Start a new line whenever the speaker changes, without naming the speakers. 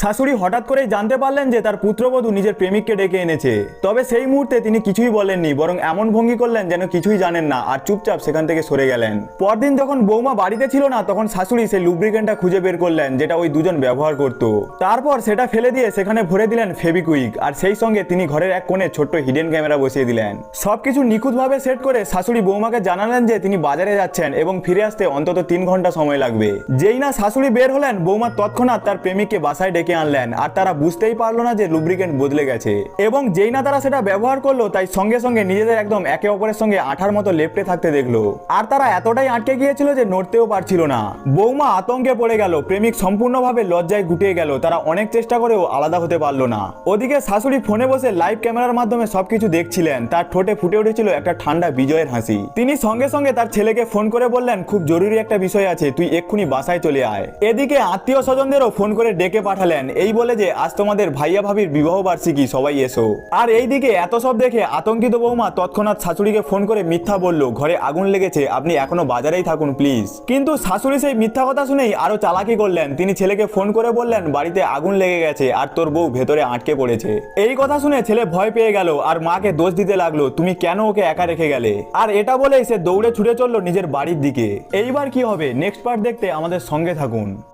শাশুড়ি হঠাৎ করেই জানতে পারলেন যে তার পুত্রবধূ নিজের প্রেমিককে ডেকে এনেছে। তবে সেই মুহূর্তে তিনি কিছুই বলেননি, বরং এমন ভঙ্গি করলেন যেন কিছুই জানেন না আর চুপচাপ সেখান থেকে সরে গেলেন। পরদিন যখন বৌমা বাড়িতে ছিল না, তখন শাশুড়ি সেই লুব্রিকেন্টটা খুঁজে বের করলেন, যেটা ওই দুজন ব্যবহার করত। তারপর সেটা ফেলে দিয়ে সেখানে ভরে দিলেন ফেবিকুইক আর সেই সঙ্গে তিনি ঘরের এক কোণে ছোট্ট হিডেন ক্যামেরা বসিয়ে দিলেন। সবকিছু নিখুঁতভাবে সেট করে শাশুড়ি বৌমাকে জানালেন যে তিনি বাজারে যাচ্ছেন এবং ফিরে আসতে অন্তত তিন ঘণ্টা সময় লাগবে। যেই না শাশুড়ি বের হলেন, বৌমা তৎক্ষণাৎ তার প্রেমিককে বাসায় ডেকে আনলেন। আর তারা বুঝতেই পারল না যে লুব্রিকেন্ট বদলে গেছে। এবং যেই না তারা সেটা ব্যবহার করল, তাই সঙ্গে সঙ্গে নিজেদের একদম একে অপরের সঙ্গে আঠার মতো লেপটে থাকতে দেখল। আর তারা এতটাই আটকে গিয়েছিল যে নড়তেও পারছিল না। বৌমা আতঙ্কে পড়ে গেল, প্রেমিক সম্পূর্ণভাবে লজ্জায় গুটিয়ে গেল, তারা অনেক চেষ্টা করেও আলাদা হতে পারল না। ওদিকে শাশুড়ি ফোনে বসে লাইভ ক্যামেরার মাধ্যমে সবকিছু দেখছিলেন। তার ঠোঁটে ফুটে উঠেছিল একটা ঠান্ডা বিজয়ের হাসি। তিনি সঙ্গে সঙ্গে তার ছেলেকে ফোন করে বললেন, খুব জরুরি একটা বিষয় আছে, তুই এক্ষুনি বাসায় চলে আয়। এদিকে আত্মীয় স্বজনদেরও ফোন করে ডেকে পাঠালেন। এই বলে যে, আজ তোমাদের ভাইয়া ভাবির বিবাহ বার্ষিকী, সবাই এসো। আর এই দিকে এত সব দেখে আতঙ্কিত বৌমা তৎক্ষণাৎ শাশুড়িকে ফোন করে মিথ্যা বলল, ঘরে আগুন লেগেছে, আপনি এখনও বাজারেই থাকুন, প্লিজ। কিন্তু শাশুড়ি সেই মিথ্যা কথা শুনেই আরও চালাকি করলেন। তিনি ছেলেকে ফোন করে বললেন, বাড়িতে আগুন লেগে গেছে, আর তোর বউ ভেতরে আটকে পড়েছে। এই কথা শুনে ছেলে ভয় পেয়ে গেল, আর মাকে দোষ দিতে লাগল, তুমি কেন ওকে একা রেখে গেলে? আর এটা বলেই সে দৌড়ে ছুটে চলল নিজের বাড়ির দিকে। এইবার কি হবে? নেক্সট পার্ট দেখতে আমাদের সঙ্গে থাকুন।